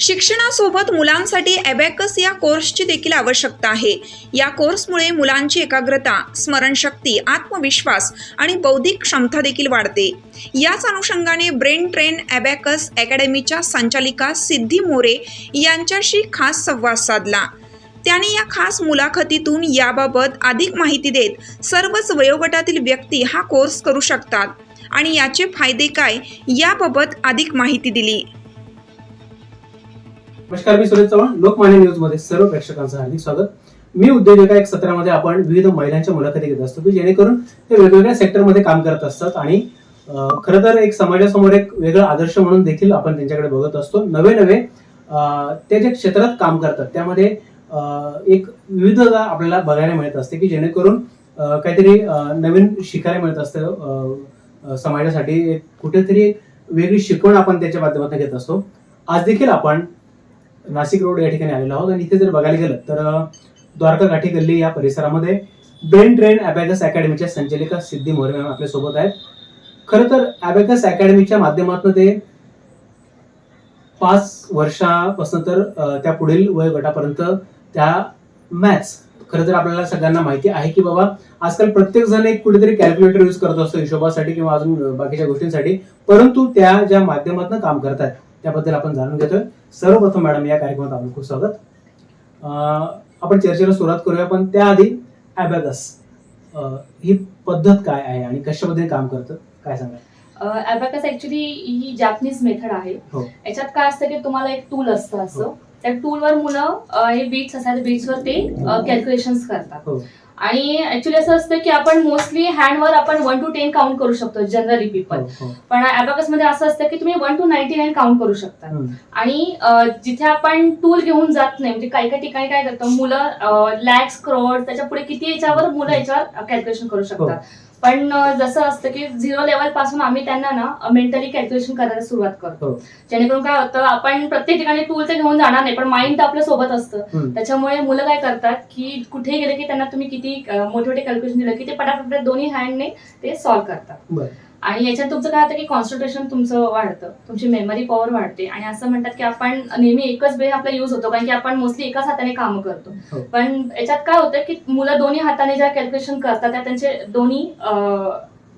शिक्षणासोबत मुलांसाठी ॲबॅकस या कोर्सची देखील आवश्यकता आहे. या कोर्समुळे मुलांची एकाग्रता स्मरणशक्ती आत्मविश्वास आणि बौद्धिक क्षमता देखील वाढते. याच अनुषंगाने ब्रेन ट्रेन ॲबॅकस अकॅडमीच्या संचालिका सिद्धी मोरे यांच्याशी खास संवाद साधला. त्याने या खास मुलाखतीतून याबाबत अधिक माहिती देत सर्वच वयोगटातील व्यक्ती हा कोर्स करू शकतात आणि याचे फायदे काय याबाबत अधिक माहिती दिली. नमस्कार मी सुरेश चव्हाण लोकमान्य न्यूजमध्ये सर्व प्रेक्षकांचं हार्दिक स्वागत. मी उद्योजका एक सत्रामध्ये आपण विविध महिलांच्या मुलाखती घेत असतो की जेणेकरून ते वेगवेगळ्या सेक्टरमध्ये काम करत असतात आणि खरं तर एक समाजासमोर एक वेगळा आदर्श म्हणून देखील आपण त्यांच्याकडे बघत असतो. नवे नवे ते जे क्षेत्रात काम करतात त्यामध्ये एक विविधता आपल्याला बघायला मिळत असते की जेणेकरून काहीतरी नवीन शिकायला मिळत असतं समाजासाठी एक कुठेतरी एक वेगळी शिकवण आपण त्याच्या माध्यमातून घेत असतो. आज देखील आपण नाशिक रोड या ठिकाणी आलेलो आहोत. आणि इथे जर बघायला गेलं तर द्वारका घाटी गल्ली या परिसरामध्ये ब्रेन ट्रेन अबॅगस अकॅडमीच्या संचालिका सिद्धी मोरे मॅम आपल्यासोबत आहेत. खरं तर अबॅगस अकॅडमीच्या माध्यमातून ते पाच वर्षापासून तर त्या पुढील वयोगटापर्यंत त्या मॅथ्स खरं तर आपल्याला सगळ्यांना माहिती आहे की बाबा आजकाल प्रत्येक जण एक कुठेतरी कॅल्क्युलेटर यूज करत असतो हिशोबासाठी किंवा अजून बाकीच्या गोष्टींसाठी. परंतु त्या ज्या माध्यमातून काम करतात त्याबद्दल आपण जाणून घेतोय. सर्वप्रथम मॅडम या कार्यक्रमात आपलं खूप स्वागत आपण चर्चेला सुरुवात करूया पण त्याआधी ॲबॅगस ही पद्धत काय आहे आणि कशा पद्धतीने काम करतं काय सांगा अबॅकस ऍक्च्युली ही जॅपनीज मेथड आहे हो. याच्यात काय असतं की तुम्हाला एक टूल असतं असं हो. त्या टूलवर मुलं हे बीट्स असतात बीट्सवर ते कॅल्क्युलेशन करतात हो. आणि ऍक्च्युली असं असतं की आपण मोस्टली हँडवर आपण वन टू टेन काउंट करू शकतो जनरली पीपल हो, हो. पण अबॅकसमध्ये असं असतं की तुम्ही one two ninety nine count करू शकता. आणि जिथे आपण टूल घेऊन जात नाही म्हणजे काही काही ठिकाणी काय करतो मुलं लॅक्स क्रोड त्याच्या पुढे किती याच्यावर मुलं याच्यावर कॅल्क्युलेशन करू शकतात पण जसं असतं की झिरो लेवलपासून आम्ही त्यांना ना मेंटली कॅल्क्युलेशन करायला सुरुवात करतो हो. जेणेकरून काय होतं आपण प्रत्येक ठिकाणी टूल ते घेऊन जाणार नाही पण माइंड तर आपल्यासोबत असतं. त्याच्यामुळे मुलं काय करतात की कुठेही गेले की त्यांना तुम्ही किती मोठे मोठे कॅल्क्युलेशन दिलं की ते पटापट दोन्ही हँडने ते सॉल्व्ह करतात. आणि याच्यात तुमचं काय होतं की कॉन्सन्ट्रेशन तुमचं वाढतं. तुमची मेमरी पॉवर वाढते. आणि असं म्हणतात की आपण नेहमी एकच ब्रेन आपला युज होतो. कारण की आपण मोस्टली एकाच हाताने काम करतो. हो. पण याच्यात काय होतं की मुलं दोन्ही हाताने ज्या कॅल्क्युलेशन करतात त्या त्यांचे दोन्ही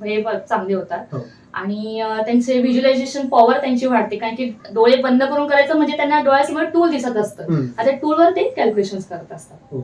हे चांगले होतात. हो. आणि त्यांचे व्हिज्युअलायझेशन पॉवर त्यांची वाढते. कारण की डोळे बंद करून करायचं म्हणजे त्यांना डोळ्यासमोर टूल दिसत असतं. आता टूलवर ते कॅल्क्युलेशन करत असतात.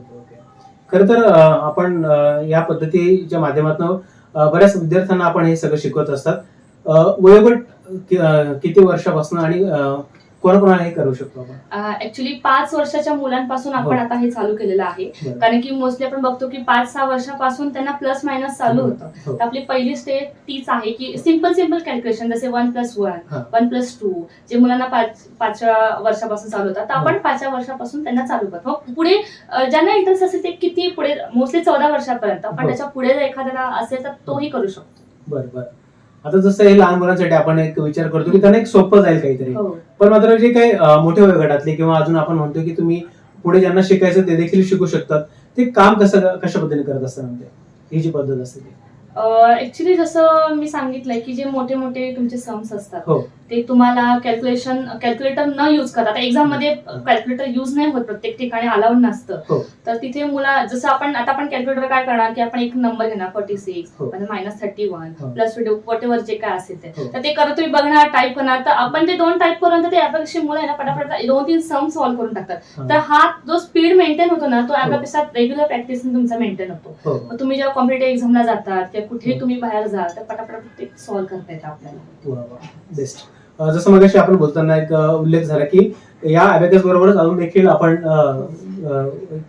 खरं तर आपण या पद्धतीच्या माध्यमातून बऱ्याच विद्यार्थ्यांना आपण हे सगळं शिकवत असतात. अं, वयोगट अं, किती वर्षापासून आणि अं, कोणाकोणाला हे करू शकतो आपण ऍक्च्युली पाच वर्षाच्या मुलांपासून आपण हो. आता हे चालू केलेलं आहे बरं. कारण की मोस्टली आपण बघतो की पाच सहा वर्षापासून त्यांना प्लस मायनस चालू होतं हो. तर आपली पहिली स्टेप तीच आहे की सिंपल सिंपल कॅल्क्युलेशन जसे वन प्लस वन हा. वन प्लस टू जे मुलांना पाच पाचव्या वर्षापासून चालू होतात तर आपण हो. पाचव्या वर्षापासून त्यांना चालू करतो मग पुढे अ, ज्यांना इंटरेस्ट असेल ते किती पुढे मोस्टली चौदा वर्षापर्यंत पण हो. त्याच्या पुढे जर एखाद्याला असेल तर तोही करू शकतो बरं बरं आता जसं हे लहान मुलांसाठी आपण एक विचार करतो की त्यांना एक सोपं जाईल काहीतरी हो पण मात्र जे काही मोठे वयोगटातले किंवा अजून आपण म्हणतो की तुम्ही पुढे ज्यांना शिकायचं ते देखील शिकू शकतात ते काम कसं कशा पद्धतीने करत असतात म्हणजे ही जी पद्धत असते ती. ऍक्च्युली जसं मी सांगितलंय की जे मोठे मोठे तुमचे सम्स असतात हो. ते तुम्हाला कॅल्क्युलेशन कॅल्क्युलेटर न युज करता आता एक्झाममध्ये कॅल्क्युलेटर युज नाही होत प्रत्येक ठिकाणी अलाउड हो. नसतं तर तिथे मुला जसं आपण आता आपण कॅल्क्युलेटर काय करणार की आपण एक नंबर घेणार फोर्टी सिक्स हो. मायनस थर्टी वन हो. प्लस वॉट एव्हर जे काय असेल ते हो. तर ते करत तुम्ही बघणार टाईप करणार तर आपण ते दोन टाईप करून ते ऍपपेक्षा मुलं आहे ना पटापट दोन तीन सम सॉल्व्ह करून टाकतात हा. तर हा जो स्पीड मेंटेन होतो ना तो हो. ऍपपेक्षा रेग्युलर प्रॅक्टिस तुमचा मेंटेन होतो हो मग तुम्ही जेव्हा कॉम्पिटेटिव्ह एक्झामला जातात किंवा कुठेही हो. तुम्ही बाहेर जाल तर पटापट सॉल्व्ह करता येतं आपल्याला. बेस्ट जसं मग आपण बोलताना एक उल्लेख झाला की या अबॅकस बरोबरच अजून देखील आपण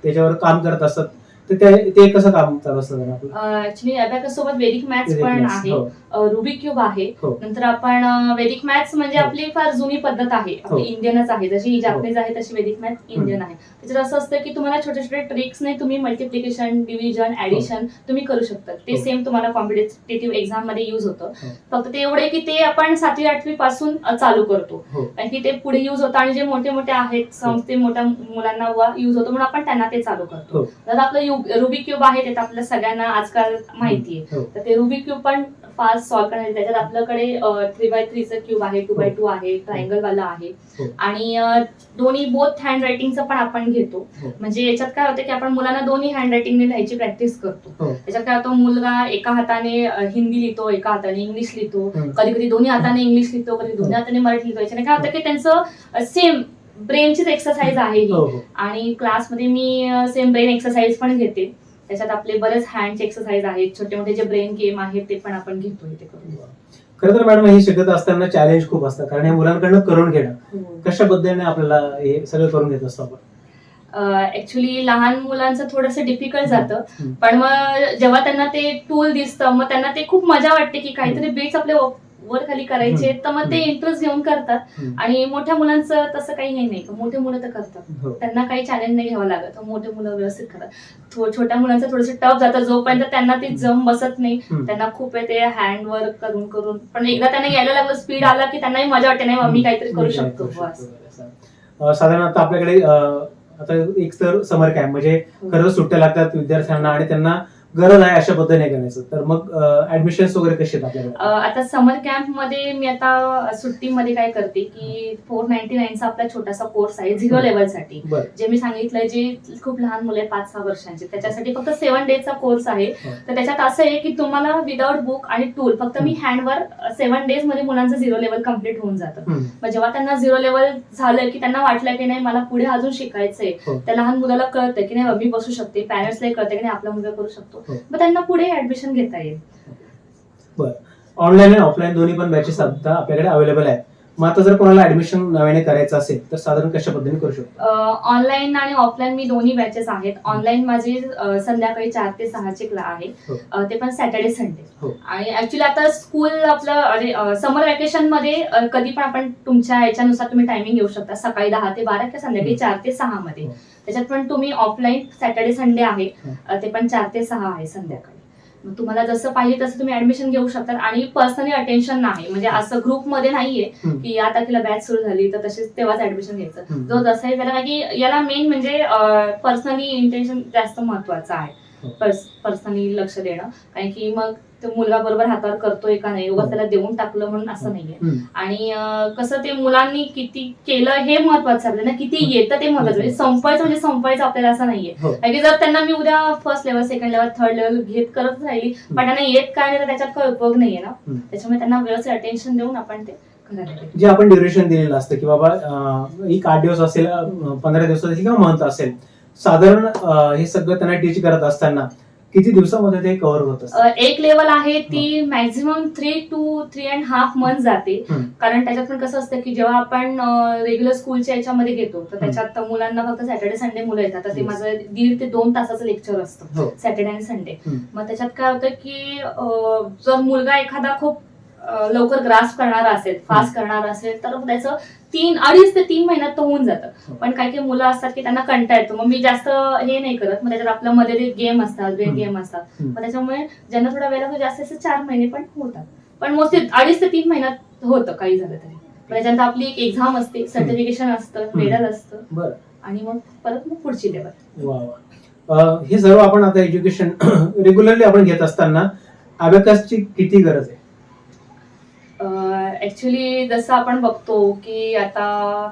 त्याच्यावर काम करत असतात तर ते- कसं काम चालू असतं ऍक्च्युली सोबत वेदिक मॅथ्स पण आहे. हो. रुबिक क्यूब आहे हो. नंतर आपण वेदिक मॅथ्स म्हणजे हो. आपली फार जुनी पद्धत आहे हो. आपली इंडियनच आहे जशी जॅपनीज आहे तशी वेदिक मॅथ इंडियन आहे त्याच्यात असं असतं की तुम्हाला छोटे छोटे ट्रिक्स नाही तुम्ही मल्टिप्लिकेशन डिव्हिजन ऍडिशन तुम्ही करू शकता ते हो. सेम तुम्हाला कॉम्पिटेटिव्ह एक्झाममध्ये युज होतं हो. फक्त ते एवढे की ते आपण सातवी आठवी पासून चालू करतो हो. कारण की ते पुढे युज होतं आणि जे मोठे मोठे आहेत सम ते मोठ्या मुलांना युज होतो म्हणून आपण त्यांना ते चालू करतो. तर आपलं रुबिक क्यूब आहे ते आपल्या सगळ्यांना आजकाल माहिती आहे. तर ते रुबिक क्यूब पण फास्ट सॉल्व्ह करण्यासाठी. त्याच्यात आपल्याकडे थ्री बाय थ्रीचं क्यूब आहे टू बाय टू आहे ट्रायंगल वाला आहे. हो. आणि दोन्ही बोथ हँड रायटिंगचं पण आपण घेतो. हो. म्हणजे याच्यात काय होतं की आपण मुलांना दोन्ही हँड रायटिंगने लिहायची प्रॅक्टिस करतो. हो. त्याच्यात काय होतं मुलगा एका हाताने हिंदी लिहितो एका हाताने इंग्लिश लिहितो. कधी कधी दोन्ही हाताने इंग्लिश लिहितो कधी दोन्ही हाताने मराठी लिहितो. याच्याने काय होतं की त्यांचं सेम ब्रेनचीच एक्सरसाइज आहे हो. आणि क्लासमध्ये मी सेम ब्रेन एक्सरसाइज पण घेते. त्याच्यात आपले बरेच हँडचे एक्सरसाइज आहेत छोटे मोठे जे ब्रेन गेम आहेत ते पण आपण घेतो इथे करून. खरं तर मॅडम हे शिकत असताना चॅलेंज खूप असतं कारण हे मुलांकडनं करून घेणं कशा पद्धतीने आपल्याला हे सगळं करून घेत असतो आपण? ऍक्च्युली लहान मुलांचं थोडंसं डिफिकल्ट जातं. पण मग जेव्हा त्यांना ते टूल दिसतं मग त्यांना ते खूप मजा वाटते की काहीतरी बीट्स आपले वर खाली करायचे तर मग ते इंटरेस्ट घेऊन करतात. आणि मोठ्या मुलांचं तसं काही हे नाही. मोठे मुलं तर करतात. हो. त्यांना काही चॅलेंज नाही घ्यावं लागत. मोठे मुलं व्यवस्थित करतात. छोट्या मुलांचं थोडंसं टफ जातं. जोपर्यंत त्यांना ते जम बसत नाही. त्यांना खूप आहे ते हँड वर्क करून करून. पण एकदा त्यांना यायला लागलं स्पीड आला की त्यांनाही मजा वाटते नाही मम्मी काहीतरी करू शकतो. साधारण आता आपल्याकडे आता एक तर समर कॅम्प म्हणजे हो. खरंच सुट्ट्या लागतात विद्यार्थ्यांना आणि त्यांना गरज आहे अशा पद्धतीने करायचं तर मग ऍडमिशन वगैरे कसे आहेत आता समर कॅम्पमध्ये मी आता सुट्टीमध्ये काय करते की फोर नाईन्टी नाईनचा आपला छोटासा कोर्स आहे झिरो. लेवलसाठी बरं. जे मी सांगितलंय जे खूप लहान मुलं आहे पाच सहा वर्षांचे. त्याच्यासाठी फक्त सेव्हन डेजचा कोर्स आहे. हो. तर त्याच्यात असं आहे की तुम्हाला विदाउट बुक आणि टूल फक्त मी हँडवर सेव्हन डेजमध्ये मुलांचं झिरो लेवल कंप्लीट होऊन जातं. हम्म. मग जेव्हा त्यांना झिरो लेवल झालं की त्यांना वाटलं की नाही मला पुढे अजून शिकायचंय हो. त्या लहान मुलाला कळतं की नाही मी बसू शकते पॅरेंट्सलाही कळतं की नाही आपला मुलगा करू शकतो. हो. मग त्यांना पुढे ऍडमिशन घेता येईल. ऑनलाईन आणि ऑफलाईन दोन्ही पण बॅचेस आता आपल्याकडे अवेलेबल आहेत. मग आता जर कोणाला ऍडमिशन नव्याने करायचं असेल तर साधारण कशा पद्धतीने करू शकतो? ऑनलाईन आणि ऑफलाईन मी दोन्ही बॅचेस आहेत. ऑनलाईन माझी अ, संध्याकाळी चार ते सहाचे क्ला आहे हो. अ, ते पण सॅटर्डे संडे हो. आणि ऍक्च्युली आता स्कूल आपलं समर वेकेशनमध्ये अ, कधी पण आपण तुमच्या याच्यानुसार तुम्ही टायमिंग घेऊ शकता. सकाळी दहा ते बारा किंवा संध्याकाळी चार ते सहा मध्ये. हो. त्याच्यात पण तुम्ही ऑफलाईन सॅटर्डे संडे आहे. हो. अ, ते पण चार ते सहा आहे संध्याकाळी. तुम्हाला जसं पाहिजे तसं तुम्ही ऍडमिशन घेऊ शकता आणि पर्सनली अटेन्शन नाही म्हणजे असं ग्रुपमध्ये नाहीये. की या तारखेला बॅच सुरू झाली तर तसेच तेव्हाच ऍडमिशन घ्यायचं. जो जसं आहे त्याला की याला मेन म्हणजे पर्सनली इंटेन्शन जास्त महत्वाचं हो. आहे पर्सनली लक्ष देणं कारण की मग तो मुलगा बरोबर हातावर करतोय का नाही उगाच. त्याला देऊन टाकलं म्हणून असं नाहीये. आणि कसं ते मुलांनी किती केलं हे महत्वाचं आहे आपल्याला किती येतं ते महत्वाचं म्हणजे संपवायचं म्हणजे संपवायचं आपल्याला असं नाहीये हो. की जर त्यांना मी उद्या first level second level third level घेत करत राहिली पण त्यांना येत काय नाही तर त्याच्यात काय उपयोग नाहीये ना. त्याच्यामुळे त्यांना व्यवस्थित अटेन्शन देऊन आपण ते. जे आपण ड्युरेशन दिलेलं असतं की बाबा एक आठ दिवस असेल पंधरा दिवस असेल किंवा मंथ असेल साधारण हे सगळं त्यांना टीच करत असताना किती दिवसामध्ये ते कव्हर होत असतं? एक लेवल आहे ती maximum three two three and half month जाते. हम्म. कारण त्याच्यात पण कसं असतं की जेव्हा आपण रेग्युलर स्कूलच्या याच्यामध्ये घेतो तर त्याच्यात मुलांना फक्त सॅटर्डे संडे मुलं येतात. तर ते Yes. माझं दीड ते दोन तासाचं लेक्चर असतं. हो. सॅटर्डे आणि संडे हम्म. मग त्याच्यात काय होतं की अ, जर मुलगा एखादा खूप लवकर ग्रास करणारा असेल फास्ट करणारा असेल तर त्याचं तीन अडीच ते तीन महिन्यात तो होऊन जातं. हो. पण काही काही मुलं असतात की त्यांना कंटाळ येतो. मग मी जास्त हे नाही करत. मग त्याच्यात आपल्या मध्ये गेम असतात हम्म. गेम असतात. मग त्याच्यामुळे ज्यांना थोडा वेळ लागतो जास्त जास्त चार महिने पण होतात. पण मोस्टली अडीच ते तीन महिन्यात होतं काही झालं तरी. त्याच्यानंतर आपली एक एक्झाम असते सर्टिफिकेशन असतं मेडल असतं. बरं. आणि मग परत मग पुढची लेवल हे सर्व आपण आता एज्युकेशन रेग्युलरली आपण घेत असताना अबॅकसची किती गरज आहे? ऍक्च्युली जसं आपण बघतो की आता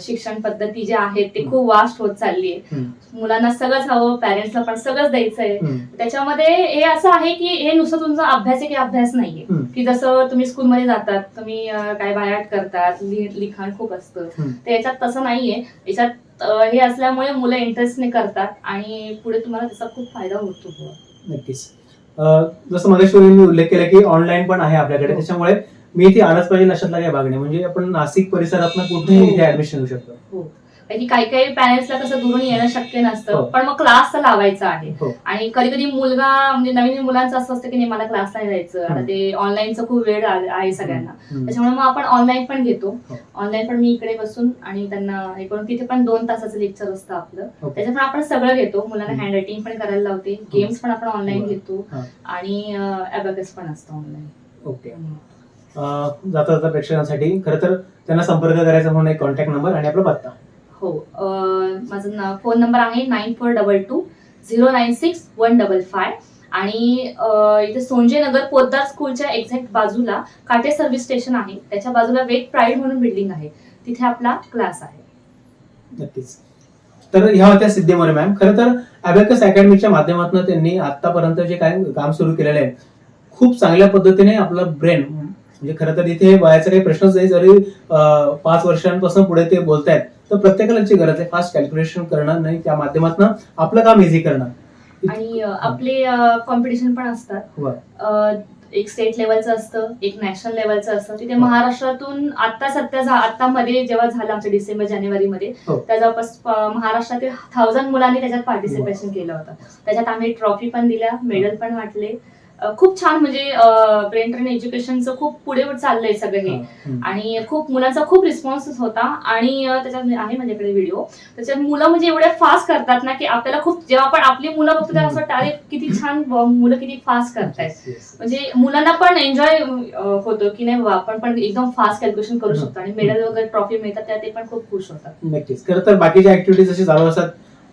शिक्षण पद्धती जी आहे ते खूप वास्ट होत चालली आहे. मुलांना सगळंच हवं पॅरेंट्सला पण सगळंच द्यायचंय हम्म. त्याच्यामध्ये हे असं आहे की हे नुसतं तुमचा अभ्यास आहे की अभ्यास नाहीये. की जसं तुम्ही स्कूलमध्ये जातात तुम्ही काय बायाट करतात लिखाण खूप असतं. तर याच्यात तसं नाहीये याच्यात हे असल्यामुळे मुलं इंटरेस्टने करतात आणि पुढे तुम्हाला त्याचा खूप फायदा होतो. नक्कीच जसं मगाशी मी उल्लेख केला की ऑनलाईन पण आहे आपल्याकडे हो. त्याच्यामुळे मी इथे आलंच पाहिजे अशातला काही भाग नाही म्हणजे आपण नाशिक परिसरात कुठेही हो. इथे ऍडमिशन घेऊ शकतो हो कारण की काही काही पॅरेंट्सला कसं दुरून येणं शक्य हो. नसतं पण मग क्लास तर लावायचा आहे हो आणि कधी कधी मुलगा म्हणजे नवीन मुलांचं असं असतं की नाही मला क्लासला जायचं आता. ते ऑनलाईनचं खूप वेळ आहे सगळ्यांना. त्याच्यामुळे मग आपण ऑनलाईन पण घेतो हो. ऑनलाईन पण मी इकडे बसून आणि त्यांना हे करून तिथे पण दोन तासाचं लेक्चर असतं आपलं. त्याच्यात पण आपण सगळं घेतो मुलांना. हँड रायटिंग पण करायला लावते गेम्स पण आपण ऑनलाईन. घेतो हा. आणि अबॅकस पण असतं ऑनलाईन ओके जाता जाता प्रेक्षकांसाठी खरं तर त्यांना संपर्क करायचा म्हणून एक कॉन्टॅक्ट नंबर आणि आपला पत्ता हो माझं माझा फोन नंबर आहे nine four double two zero nine six one double five. आणि इथे सोंजे नगर पोद्दार स्कूलच्या एक्झॅक्ट बाजूला काटे सर्व्हिस स्टेशन आहे. त्याच्या बाजूला वेट प्राईड म्हणून बिल्डिंग आहे. तिथे आपला क्लास आहे. नक्कीच. तर ह्या होत्या सिद्धेमोरे मॅम. खरं तर अबॅकस अकॅडमीच्या माध्यमातून त्यांनी आतापर्यंत जे काय काम सुरू केलेलं आहे खूप चांगल्या पद्धतीने आपलं ब्रेन म्हणजे खरं तर इथे वयाचा काही प्रश्नच नाही जरी पाच वर्षांपासून पुढे ते बोलतायत तर प्रत्येकाला जी गरज आहे. फास्ट कॅल्क्युलेशन करणं नाही त्या माध्यमातून आपलं काम इझी करणं. आणि आपले कॉम्पिटिशन पण असतात. एक स्टेट लेवलचं असतं एक नॅशनल लेवलचं असतं. तिथे महाराष्ट्रातून आता सध्या आता मध्ये जेव्हा झालं आमच्या डिसेंबर जानेवारीमध्ये हो. त्या जवळपास महाराष्ट्रातील थाउजंड मुलांनी त्याच्यात पार्टिसिपेशन केलं होतं. त्याच्यात आम्ही ट्रॉफी पण दिल्या मेडल पण वाटले. खूप छान म्हणजे ब्रेन ट्रेन एज्युकेशनचं खूप पुढे चाललंय सगळं हे. आणि खूप मुलांचा खूप रिस्पॉन्स होता. आणि त्याच्यात आहे माझ्याकडे व्हिडिओ. त्याच्यात मुलं म्हणजे एवढे फास्ट करतात ना की आपल्याला खूप जेव्हा आपण आपली मुलं बघतो तेव्हा असं वाटतं अरे किती छान मुलं किती फास्ट करतायत. म्हणजे मुलांना पण एन्जॉय होतं की नाही बाबा आपण पण एकदम फास्ट कॅल्क्युलेशन करू. शकतो. आणि मेडल वगैरे ट्रॉफी मिळतात त्या ते पण खूप खुश होतात. नक्कीच. खरं तर बाकीच्या ऍक्टिव्हिटीज जशी चालू असतात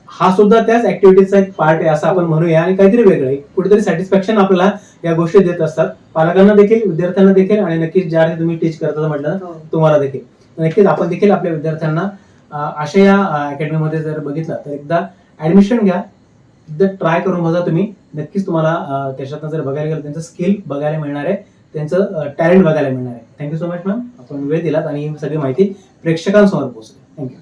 हा सुद्धा त्याच ऍक्टिव्हिटीजचा एक पार्ट आहे असं आपण म्हणूया. आणि काहीतरी वेगळं आहे. कुठेतरी सॅटिस्फॅक्शन आपल्याला या गोष्टी देत असतात. पालकांना देखील विद्यार्थ्यांना देखील आणि नक्कीच ज्या तुम्ही टीच करता म्हटलं ना, तुम्हाला देखील. नक्कीच आपण देखील आपल्या विद्यार्थ्यांना अशा या अकॅडमीमध्ये जर बघितलं तर एकदा ऍडमिशन घ्या. एकदा ट्राय करून बघा तुम्ही. नक्कीच तुम्हाला त्याच्यातनं जर बघायला गेलं त्यांचं स्किल बघायला मिळणार आहे. त्यांचं टॅलेंट बघायला मिळणार आहे. थँक्यू सो मच मॅम आपण वेळ दिलात आणि ही सगळी माहिती प्रेक्षकांसमोर पोहोचली. थँक्यू